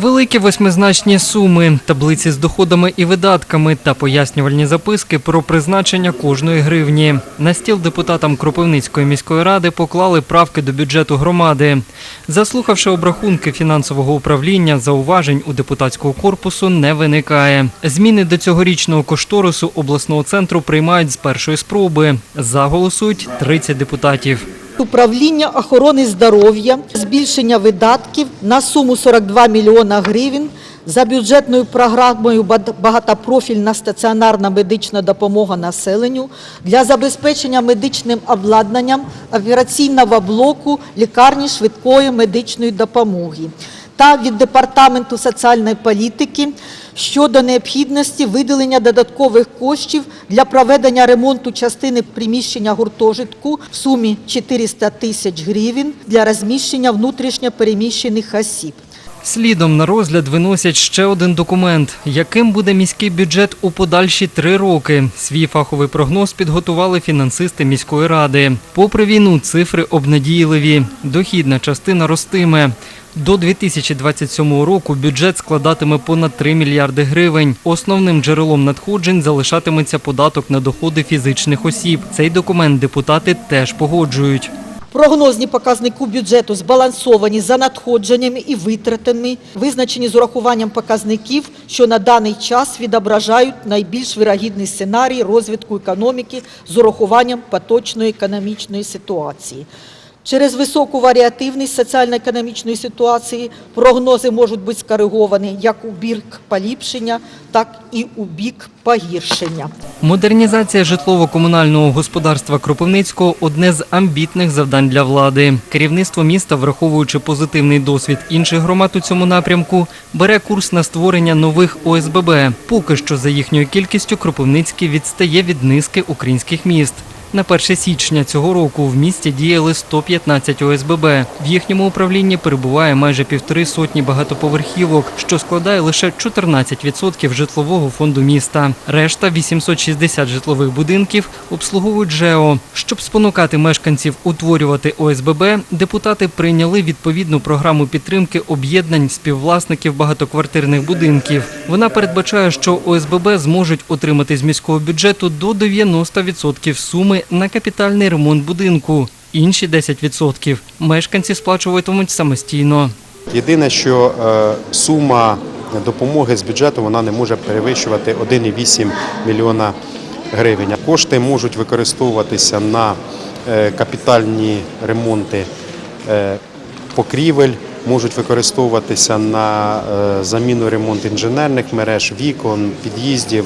Великі восьмизначні суми, таблиці з доходами і видатками та пояснювальні записки про призначення кожної гривні. На стіл депутатам Кропивницької міської ради поклали правки до бюджету громади. Заслухавши обрахунки фінансового управління, зауважень у депутатського корпусу не виникає. Зміни до цьогорічного кошторису обласного центру приймають з першої спроби. За голосують 30 депутатів. Управління охорони здоров'я, збільшення видатків на суму 42 мільйона гривень за бюджетною програмою «Багатопрофільна стаціонарна медична допомога населенню» для забезпечення медичним обладнанням операційного блоку лікарні швидкої медичної допомоги та від Департаменту соціальної політики щодо необхідності виділення додаткових коштів для проведення ремонту частини приміщення гуртожитку в сумі 400 тисяч гривень для розміщення внутрішньо переміщених осіб. Слідом на розгляд виносять ще один документ, яким буде міський бюджет у подальші три роки. Свій фаховий прогноз підготували фінансисти міської ради. Попри війну, цифри обнадійливі. Дохідна частина ростиме. До 2027 року бюджет складатиме понад 3 мільярди гривень. Основним джерелом надходжень залишатиметься податок на доходи фізичних осіб. Цей документ депутати теж погоджують. Прогнозні показники бюджету збалансовані за надходженнями і витратами, визначені з урахуванням показників, що на даний час відображають найбільш вирогідний сценарій розвитку економіки з урахуванням поточної економічної ситуації. Через високу варіативність соціально-економічної ситуації прогнози можуть бути скориговані як у бік поліпшення, так і у бік погіршення. Модернізація житлово-комунального господарства Кропивницького одне з амбітних завдань для влади. Керівництво міста, враховуючи позитивний досвід інших громад у цьому напрямку, бере курс на створення нових ОСББ. Поки що за їхньою кількістю Кропивницький відстає від низки українських міст. На 1 січня цього року в місті діяли 115 ОСББ. В їхньому управлінні перебуває майже півтори сотні багатоповерхівок, що складає лише 14% житлового фонду міста. Решта 860 житлових будинків обслуговують ЖЕО. Щоб спонукати мешканців утворювати ОСББ, депутати прийняли відповідну програму підтримки об'єднань співвласників багатоквартирних будинків. Вона передбачає, що ОСББ зможуть отримати з міського бюджету до 90% суми на капітальний ремонт будинку. Інші 10% мешканці сплачуватимуть самостійно. Єдине, що е, сума допомоги з бюджету вона не може перевищувати 1,8 мільйона гривень. Кошти можуть використовуватися на е, капітальні ремонти е, покрівель, можуть використовуватися на заміну ремонт інженерних мереж, вікон, під'їздів.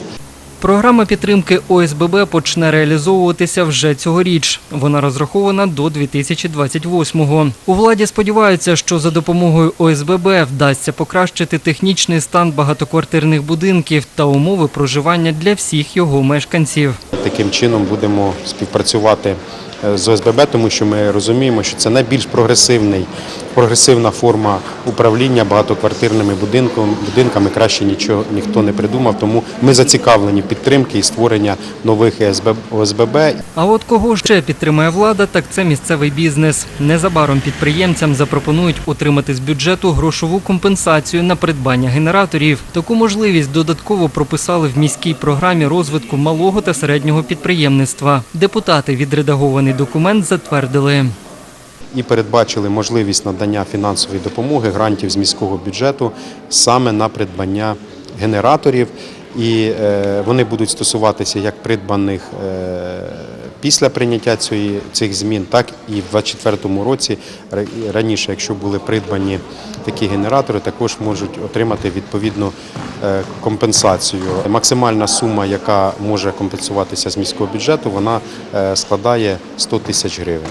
Програма підтримки ОСББ почне реалізовуватися вже цьогоріч. Вона розрахована до 2028-го. У владі сподіваються, що за допомогою ОСББ вдасться покращити технічний стан багатоквартирних будинків та умови проживання для всіх його мешканців. Таким чином будемо співпрацювати е, з ОСББ, тому що ми розуміємо, що це найбільш прогресивний, прогресивна форма управління багатоквартирними будинками. Будинками краще нічого ніхто не придумав. Тому ми зацікавлені підтримки і створення нових ОСБ, ОСББ. А от кого ще підтримує влада, так це місцевий бізнес. Незабаром підприємцям запропонують отримати з бюджету грошову компенсацію на придбання генераторів. Таку можливість додатково прописали в міській програмі розвитку малого та середнього підприємництва. Депутати відредагований документ затвердили. І передбачили можливість надання фінансової допомоги грантів з міського бюджету саме на придбання генераторів. І е, вони будуть стосуватися як придбаних е, після прийняття цих змін, так і в 2024 році. Раніше, якщо були придбані такі генератори, також можуть отримати відповідну е, компенсацію. Максимальна сума, яка може компенсуватися з міського бюджету, вона складає 100 тисяч гривень.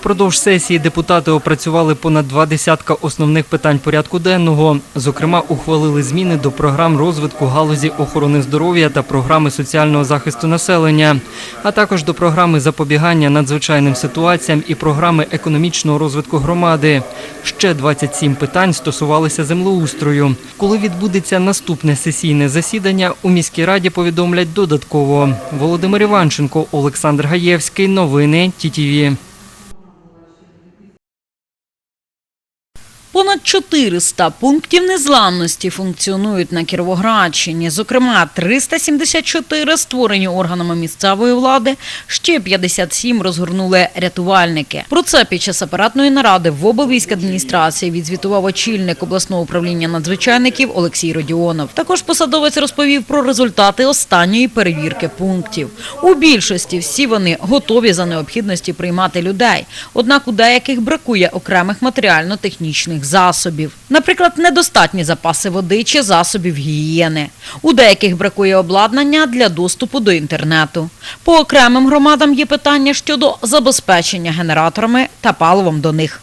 Впродовж сесії депутати опрацювали понад два десятка основних питань порядку денного. Зокрема, ухвалили зміни до програм розвитку галузі охорони здоров'я та програми соціального захисту населення, а також до програми запобігання надзвичайним ситуаціям і програми економічного розвитку громади. Ще 27 питань стосувалися землеустрою. Коли відбудеться наступне сесійне засідання, у міській раді повідомлять додатково. Володимир Іванченко, Олександр Гаєвський. Новини ТІТІВІ. Понад 400 пунктів незламності функціонують на Кіровоградщині. Зокрема, 374 створені органами місцевої влади, ще 57 розгорнули рятувальники. Про це під час апаратної наради в облвійськадміністрації відзвітував очільник обласного управління надзвичайників Олексій Родіонов. Також посадовець розповів про результати останньої перевірки пунктів. У більшості всі вони готові за необхідності приймати людей. Однак у деяких бракує окремих матеріально-технічних засобів. Наприклад, недостатні запаси води чи засобів гігієни. У деяких бракує обладнання для доступу до інтернету. По окремим громадам є питання щодо забезпечення генераторами та паливом до них.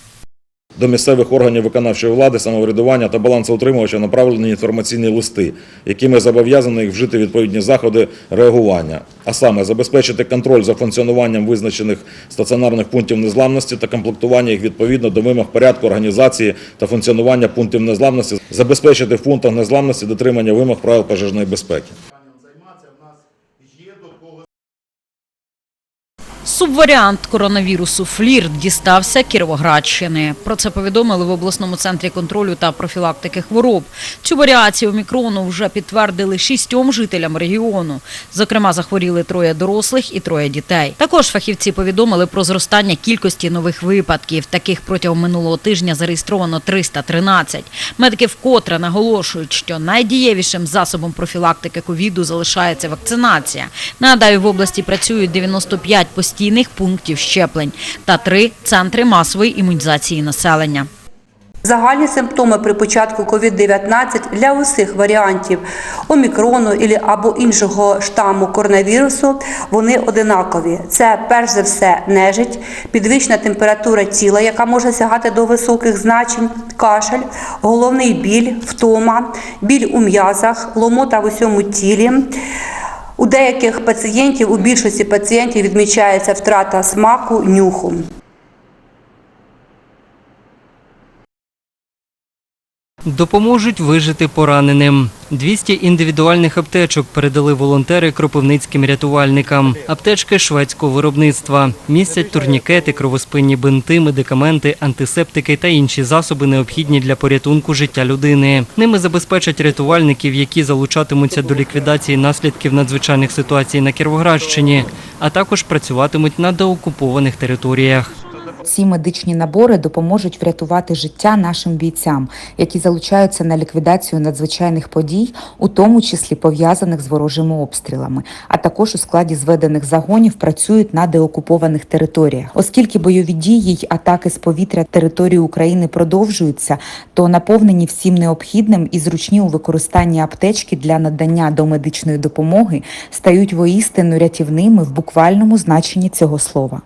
До місцевих органів виконавчої влади, самоврядування та балансоутримувача направлені інформаційні листи, якими зобов'язані їх вжити відповідні заходи реагування, а саме забезпечити контроль за функціонуванням визначених стаціонарних пунктів незламності та комплектування їх відповідно до вимог порядку організації та функціонування пунктів незламності, забезпечити в пунктах незламності дотримання вимог правил пожежної безпеки. Субваріант коронавірусу флір дістався Кіровоградщини. Про це повідомили в обласному центрі контролю та профілактики хвороб. Цю варіацію омікрону вже підтвердили шістьом жителям регіону. Зокрема, захворіли троє дорослих і троє дітей. Також фахівці повідомили про зростання кількості нових випадків. Таких протягом минулого тижня зареєстровано 313. Медики вкотре наголошують, що найдієвішим засобом профілактики ковіду залишається вакцинація. Нагадаю, в області працюють 95 постійних пунктів щеплень та три центри масової імунізації населення. Загальні симптоми при початку COVID-19 для усіх варіантів омікрону або іншого штаму коронавірусу вони одинакові. Це перш за все нежить, підвищена температура тіла, яка може сягати до високих значень, кашель, головний біль, втома, біль у м'язах, ломота в усьому тілі. У деяких пацієнтів, у більшості пацієнтів відмічається втрата смаку, нюху. Допоможуть вижити пораненим. 200 індивідуальних аптечок передали волонтери кропивницьким рятувальникам. Аптечки шведського виробництва містять турнікети, кровоспинні бинти, медикаменти, антисептики та інші засоби, необхідні для порятунку життя людини. Ними забезпечать рятувальників, які залучатимуться до ліквідації наслідків надзвичайних ситуацій на Кіровоградщині, а також працюватимуть на деокупованих територіях. Ці медичні набори допоможуть врятувати життя нашим бійцям, які залучаються на ліквідацію надзвичайних подій, у тому числі пов'язаних з ворожими обстрілами, а також у складі зведених загонів працюють на деокупованих територіях. Оскільки бойові дії й атаки з повітря території України продовжуються, то наповнені всім необхідним і зручні у використанні аптечки для надання домедичної допомоги стають воістину рятівними в буквальному значенні цього слова.